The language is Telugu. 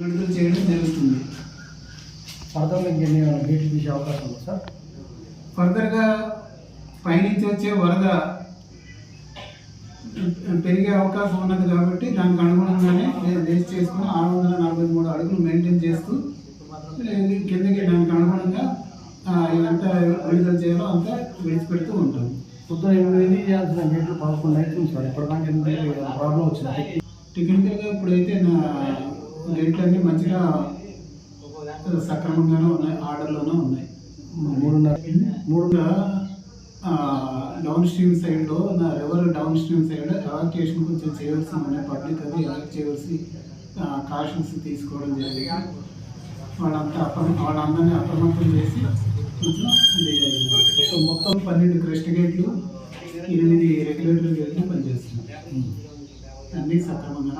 విడుదల చేయడం జరుగుతుంది. ఫర్దర్గా ఇంకెన్ని గేట్లు తీసే అవకాశం ఉందా సార్? ఫర్దర్గా పైనుంచి వచ్చే వరద పెరిగే అవకాశం ఉన్నది కాబట్టి దానికి అనుగుణంగానే నేను బేస్ చేసుకుని ఆరు వందల నలభై మూడు అడుగులు మెయింటైన్ చేస్తూ కిందకి దానికి అనుగుణంగా ఎంత విడుదల చేయాలో అంతా విడిచిపెడుతూ ఉంటాం. పొద్దున ఎనిమిది చేయాల్సిన గేట్లు పదకొండు అవుతుంది సార్. ఇప్పటిదాకా ప్రాబ్లం వచ్చింది? టెక్నికల్గా ఇప్పుడైతే నా రేట్లన్నీ మంచిగా సక్రమంగానే ఉన్నాయి ఆర్డర్లోనే ఉన్నాయి. మూడున్నర. మూడుగా డౌన్ స్ట్రీమ్ సైడ్లో నా river down stream side evacuation కొంచెం చేయవలసి ఉన్నాయి పబ్లిక్ అది ఎవాక్ చేయవలసి కాషన్స్ తీసుకోవడం జరిగింది. వాళ్ళంతా అప్రమ వాళ్ళందరినీ అప్రమత్తం చేసి కొంచెం సో మొత్తం పన్నెండు క్రెస్ట్ గేట్లు ఎనిమిది రెగ్యులేటర్ గేట్లు పనిచేస్తున్నాయి. అన్నీ సక్రమంగా